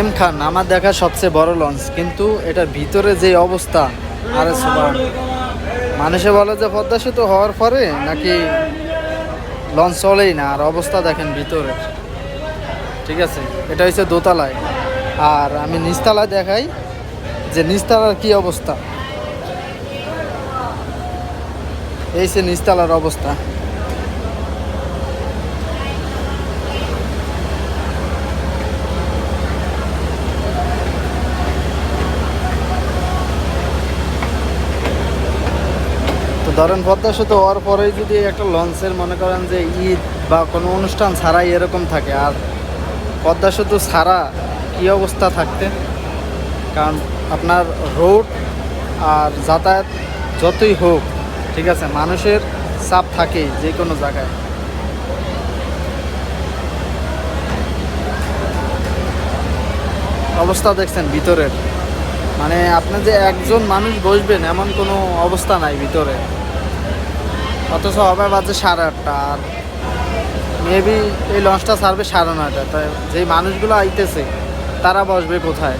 M খান, আমার দেখা সবচেয়ে বড় লঞ্চ, কিন্তু এটার ভিতরে যে অবস্থা, আরে মানুষে বলে যে পদ্মা সেতু হওয়ার পরে নাকি লঞ্চ চলেই না, আর অবস্থা দেখেন ভিতরে। ঠিক আছে? এটা হচ্ছে দোতলায়। আর আমি নিচতলায় দেখাই যে নিচতলার কি অবস্থা। এই সে নিচতলার অবস্থা। ধরেন পদ্মা সেতু হওয়ার পরেই যদি একটা লঞ্চের মনে করেন যে ঈদ বা কোনো অনুষ্ঠান ছাড়াই এরকম থাকে, আর পদ্মা সেতু ছাড়া কী অবস্থা থাকতে? কারণ আপনার রোড আর যাতায়াত যতই হোক, ঠিক আছে, মানুষের চাপ থাকেই যে কোনো জায়গায়। অবস্থা দেখছেন ভিতরের। মানে আপনি যে একজন মানুষ বসবেন, এমন কোনো অবস্থা নাই ভিতরে। অথচ হবে বাজে সাড়ে আটটা, আর মেবি এই লঞ্চটা ছাড়বে সাড়ে নয়টা তাই যেই মানুষগুলো আইতেছে, তারা বসবে কোথায়?